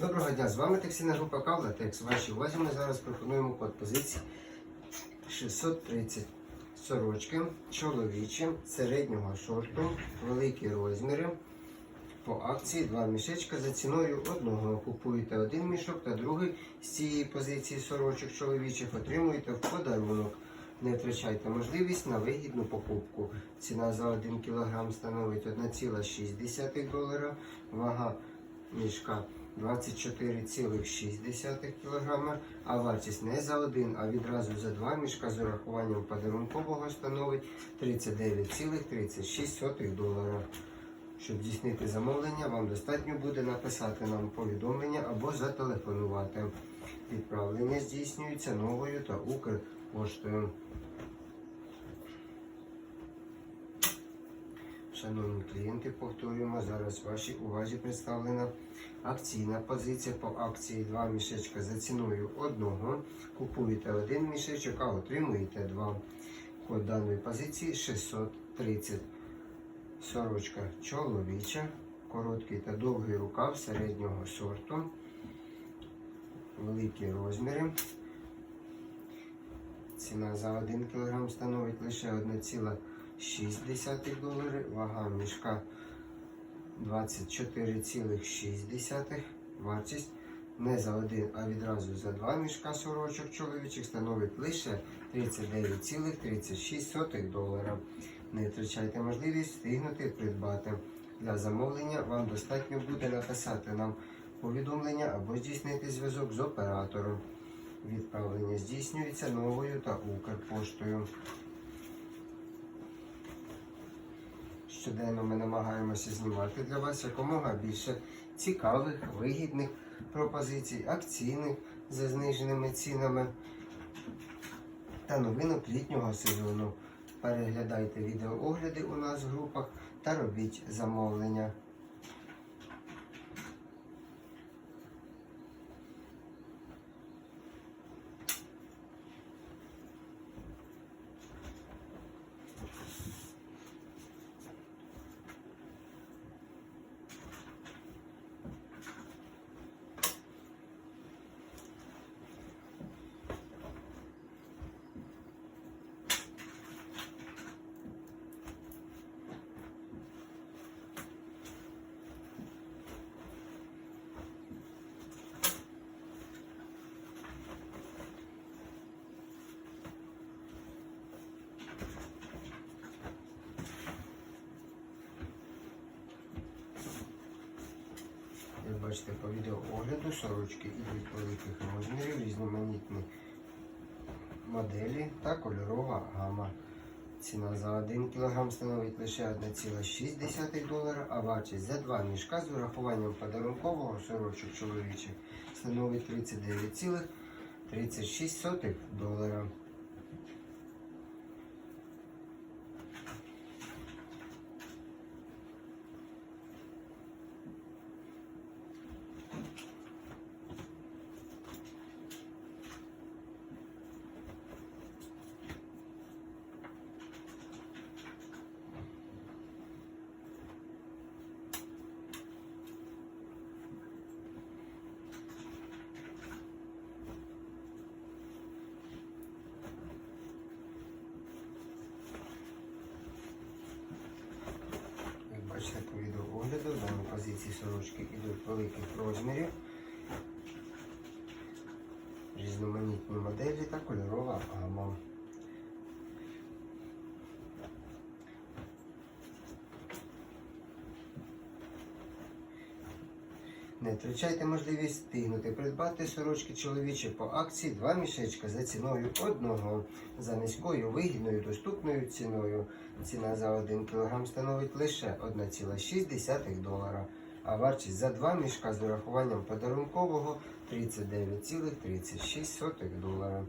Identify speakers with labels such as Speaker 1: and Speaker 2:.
Speaker 1: Доброго дня, з вами текстильна група Кавлатекс. Вашій увазі ми зараз пропонуємо код позиції 630 сорочки, чоловічі, середнього шорту, великі розміри. По акції два мішечка за ціною одного. Купуєте один мішок та другий з цієї позиції сорочок чоловічих отримуєте в подарунок. Не втрачайте можливість на вигідну покупку. Ціна за 1 кг становить 1,6 долара, вага мішка 24,6 кг, а вартість не за один, а відразу за два мішка з урахуванням подарункового становить 39,36 долара. Щоб здійснити замовлення, вам достатньо буде написати нам повідомлення або зателефонувати. Відправлення здійснюється новою та Укрпоштою. Шановні клієнти, повторюємо, зараз вашій увазі представлена акційна позиція по акції 2 мішечка за ціною одного. Купуєте один мішечок, а отримуєте два. Код даної позиції 630. Сорочка чоловіча, короткий та довгий рукав середнього сорту, великі розміри. Ціна за 1 кг становить лише 1,6 долари, вага мішка 24,6. Вартість не за один, а відразу за два мішка сорочок чоловічих становить лише 39,36 долара. Не втрачайте можливість встигнути придбати. Для замовлення вам достатньо буде написати нам повідомлення або здійснити зв'язок з оператором. Відправлення здійснюється новою та Укрпоштою. Щоденно ми намагаємося знімати для вас якомога більше цікавих, вигідних пропозицій, акційних за зниженими цінами та новинок літнього сезону. Переглядайте відеоогляди у нас в групах та робіть замовлення. Бачите по відеоогляду, сорочки ідуть великих розмірів, різноманітні моделі та кольорова гама. Ціна за 1 кг становить лише 1,6 долара, а вартість за два мішка з урахуванням подарункового сорочок чоловічих становить 39,36 долара. Як бачите по відеоогляду, в даній позиції сорочки йдуть великих розмірів, різноманітні моделі та кольорова гама. Не втрачайте можливість встигнути придбати сорочки чоловічі по акції два мішечка за ціною одного. За низькою вигідною доступною ціною. Ціна за 1 кг становить лише 1,6 долара, а вартість за два мішка з урахуванням подарункового 39,36 долара.